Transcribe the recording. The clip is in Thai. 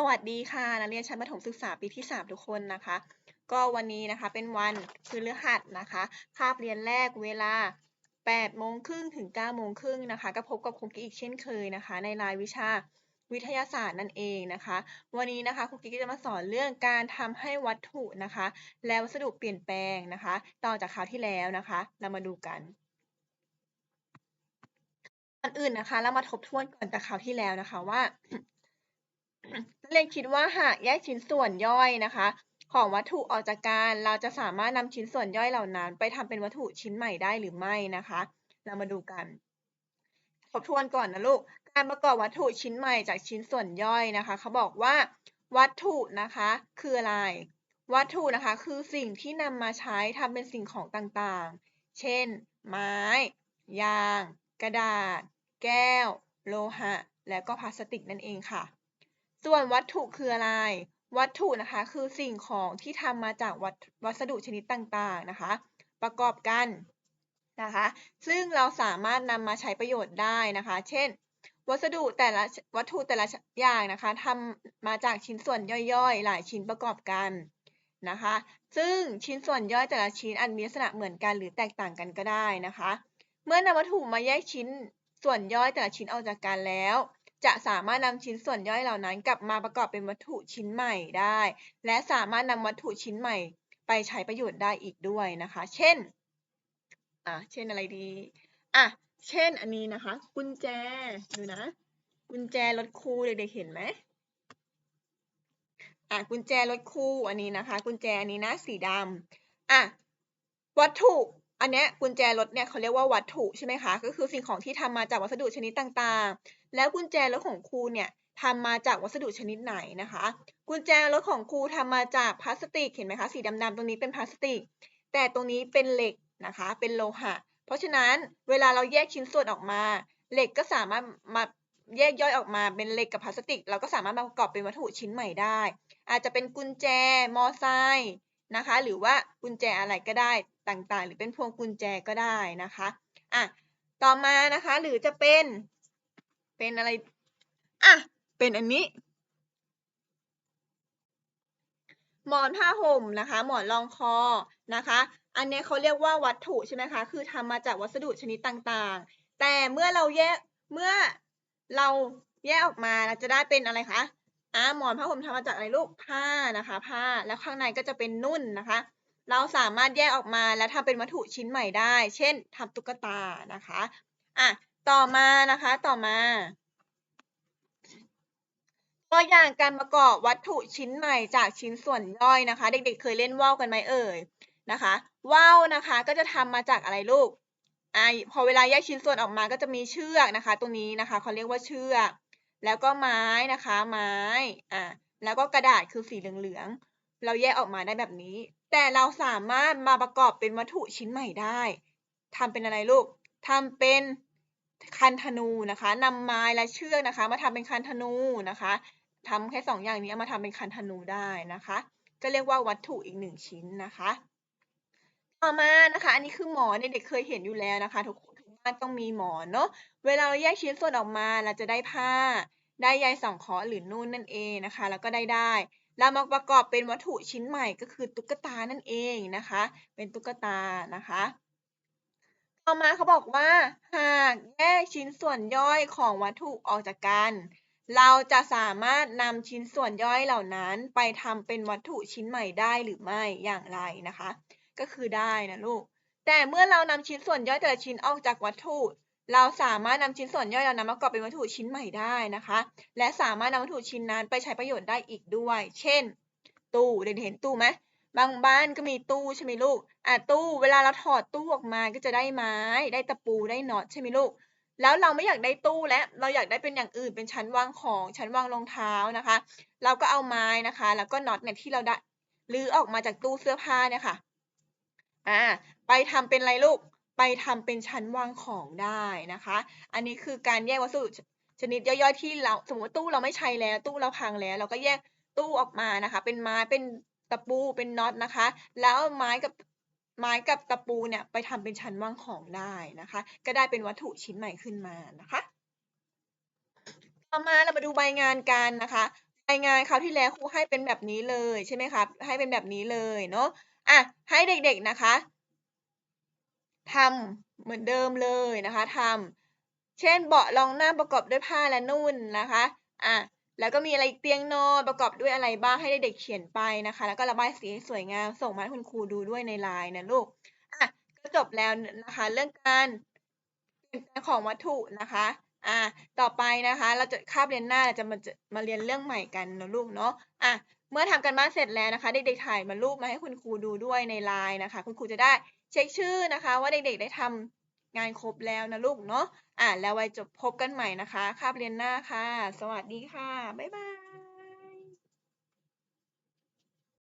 สวัสดีค่ะนักเรียนชั้นประถมศึกษาปีที่ 3 ทุกคนนะคะ ก็วันนี้นะคะเป็นวันพฤหัสนะคะคาบเรียนแรกเวลา8โมงครึ่งถึง9โมงครึ่งนะคะก็พบกับครูกิ๊กอีกเช่นเคยนะคะ ในรายวิชาวิทยาศาสตร์นั่นเองนะคะ วันนี้นะคะครูกิ๊กจะมาสอนเรื่องการทำให้วัตถุนะคะ และวัสดุเปลี่ยนแปลงนะคะ ต่อจากคราวที่แล้วนะคะ เรามาดูกันก่อนอื่นนะคะ เรามาทบทวนก่อนจากคราวที่แล้วนะคะว่า เรียคิดว่าหากแยกชิ้นส่วนย่อยนะคะ ของวัตถุออกจากกัน เราจะสามารถนำชิ้นส่วนย่อยเหล่านั้น ไปทำเป็นวัตถุชิ้นใหม่ได้หรือไม่นะคะ เรามาดูกัน ทบทวนก่อนนะลูก การประกอบวัตถุชิ้นใหม่จากชิ้นส่วนย่อยนะคะ เขาบอกว่า วัตถุนะคะคืออะไร วัตถุนะคะคือสิ่งที่นำมาใช้ทำเป็นสิ่งของต่างๆ เช่น ไม้ ยาง กระดาษ แก้ว โลหะ และก็พลาสติกนั่นเองค่ะ ส่วนวัตถุคืออะไร วัตถุนะคะคือสิ่งของที่ทำมาจากวัวสดุชนิดต่างๆนะคะ ประกอบกันนะคะ ซึ่งเราสามารถนำมาใช้ประโยชน์ได้นะคะ เช่น วัสดุแต่ละวัตถุแต่ละอย่างนะคะทำมาจากชิ้นส่วนย่อยๆ หลายชิ้นประกอบกันนะคะ ซึ่งชิ้นส่วนย่อยแต่ละชิ้นอาจมีลักษณะเหมือนกันหรือแตกต่างกันก็ได้นะคะ เมื่อนำวัตถุมาแยกชิ้นส่วนย่อยแต่ละชิ้นออกจากกันแล้ว จะสามารถนำชิ้นส่วนย่อยเหล่านั้น กลับมาประกอบเป็นวัตถุชิ้นใหม่ได้ และสามารถนำวัตถุชิ้นใหม่ไปใช้ประโยชน์ได้อีกด้วยนะคะ เช่น อะ เช่นอะไรดี อะ เช่นอันนี้นะคะ กุญแจ ดูนะ กุญแจรถคู่เด็กๆเห็นไหมอะ กุญแจรถคูอันนี้นะคะ กุญแจอันนี้นะ สีดำอะ วัตถุ อันเนี้ยกุญแจรถเนี่ยเขาเรียกว่าวัตถุใช่ไหมคะ ก็คือสิ่งของที่ทำมาจากวัสดุชนิดต่างๆ แล้วกุญแจรถของครูเนี่ยทำมาจากวัสดุชนิดไหนนะคะ กุญแจรถของครูทำมาจากพลาสติกเห็นไหมคะสีดำๆตรงนี้เป็นพลาสติก แต่ตรงนี้เป็นเหล็กนะคะ เป็นโลหะ เพราะฉะนั้นเวลาเราแยกชิ้นส่วนออกมา เหล็กก็สามารถมาแยกย่อยออกมาเป็นเหล็กกับพลาสติก เราก็สามารถมาประกอบเป็นวัตถุชิ้นใหม่ได้ อาจจะเป็นกุญแจมอไซค์นะคะ หรือว่ากุญแจอะไรก็ได้ต่างๆ หรือเป็นพวงกุญแจก็ได้นะคะอะต่อมานะคะหรือจะเป็น เป็นอะไร อะ เป็นอันนี้ หมอนผ้าห่มนะคะ หมอนรองคอนะคะ อันนี้เขาเรียกว่าวัตถุใช่ไหมคะ คือทำมาจากวัสดุชนิดต่างๆ แต่เมื่อเราแยก เมื่อเราแยกออกมาเราจะได้เป็นอะไรคะอะหมอนผ้าห่มทำมาจากอะไรลูก ผ้านะคะ ผ้า แล้วข้างในก็จะเป็นนุ่นนะคะ เราสามารถแยกออกมาแล้วทำเป็นวัตถุชิ้นใหม่ได้ เช่นทำตุ๊กตานะคะ อะ ต่อมานะคะต่อมาตัวอย่างการประกอบวัตถุชิ้นใหม่จากชิ้นส่วนย่อยนะคะ เด็กๆ เคยเล่นว่าวกันไหมเอ่ยนะคะว่าวนะคะก็จะทำมาจากอะไรลูกอพอเวลาแยกชิ้นส่วนออกมาก็จะมีเชือกนะคะ ตรงนี้นะคะเขาเรียกว่าเชือกแล้วก็ไม้นะคะ ไม้อ่าแล้วก็กระดาษคือสีเหลืองๆเราแยกออกมาได้แบบนี้ แต่เราสามารถมาประกอบเป็นวัตถุชิ้นใหม่ได้ทำเป็นอะไรลูกทำเป็น คันธนูนะคะนำไม้และเชือกนะคะ มาทำเป็นคันธนูนะคะทำแค่สองอย่างนี้มาทำเป็นคันธนูได้นะคะ ก็เรียกว่าวัตถุอีกหนึ่งชิ้นนะคะ ต่อมานะคะ อันนี้คือหมอนเด็กเคยเห็นอยู่แล้วนะคะ ทุกทุกบ้านต้องมีหมอนเนาะเวลาเราแยกชิ้นส่วนออกมาเราจะได้ผ้า ได้ใยสังเคราะห์หรือนุ่นนั่นเองนะคะ แล้วก็ได้ได้เรามาประกอบเป็นวัตถุชิ้นใหม่ก็คือตุ๊กตานั่นเองนะคะ เป็นตุ๊กตานะคะ ต่อมาเขาบอกว่า หากแยกชิ้นส่วนย่อยของวัตถุออกจากกัน เราจะสามารถนำชิ้นส่วนย่อยเหล่านั้น ไปทำเป็นวัตถุชิ้นใหม่ได้หรือไม่อย่างไรนะคะ ก็คือได้นะลูก แต่เมื่อเรานำชิ้นส่วนย่อยแต่ละชิ้นออกจากวัตถุเราสามารถนำชิ้นส่วนย่อยเหล่านั้นมาประกอบเป็นวัตถุชิ้นใหม่ได้นะคะ และสามารถนำวัตถุชิ้นนั้นไปใช้ประโยชน์ได้อีกด้วย เช่น ตู้เด็กเห็นตู้ไหม บางบ้านก็มีตู้ใช่ไหมลูก อะตู้เวลาเราถอดตู้ออกมาก็จะได้ไม้ ได้ตะปูได้น็อตใช่ไหมลูก แล้วเราไม่อยากได้ตู้แล้วเราอยากได้เป็นอย่างอื่นเป็นชั้นวางของชั้นวางรองเท้านะคะ เราก็เอาไม้นะคะ แล้วก็น็อตเนี่ยที่เราได้รื้อออกมาจากตู้เสื้อผ้าเนี่ยค่ะ อ่า ไปทำเป็นอะไรลูก ไปทำเป็นชั้นวางของได้นะคะ อันนี้คือการแยกวัสดุชนิดย่อยๆที่เราสมมติตู้เราไม่ใช้แล้ว ตู้เราพังแล้ว เราก็แยกตู้ออกมานะคะ เป็นไม้เป็น ตะปูเป็นน็อตนะคะ แล้วไม้กับไม้กับตะปูเนี่ยไปทำเป็นชั้นวางของได้นะคะ ก็ได้เป็นวัตถุชิ้นใหม่ขึ้นมานะคะ ต่อมาเรามาดูใบงานกันนะคะรางานคราวที่แล้วครูให้เป็นแบบนี้เลยใช่ไหมครับให้เป็นแบบนี้เลยเนาะอะให้เด็กๆนะคะทำเหมือนเดิมเลยนะคะทำเช่นเบาะรองนั่งประกอบด้วยผ้าและนุ่นนะคะอะ แล้วก็มีอะไรอีกเตียงนอนประกอบด้วยอะไรบ้างให้เด็กๆเขียนไปนะคะ แล้วก็ระบายสีให้สวยงาม ส่งมาให้คุณครูดูด้วยในไลน์นะลูกอะก็จบแล้วนะคะ เรื่องการเปลี่ยนแปลงของวัตถุนะคะอ่าต่อไปนะคะ เราจะคาบเรียนหน้าเราจะมาจะมาเรียนเรื่องใหม่กันนะลูกเนาะอะเมื่อทำกันบ้านเสร็จแล้วนะคะ เด็กๆถ่ายมารูปมาให้คุณครูดูด้วยในไลน์นะคะ คุณครูจะได้เช็คชื่อนะคะ ว่าเด็กๆได้ทำ งานครบแล้วนะลูกเนาะอะแล้วไว้จบพบกันใหม่นะคะ คาบเรียนหน้าค่ะ สวัสดีค่ะ บ๊ายบาย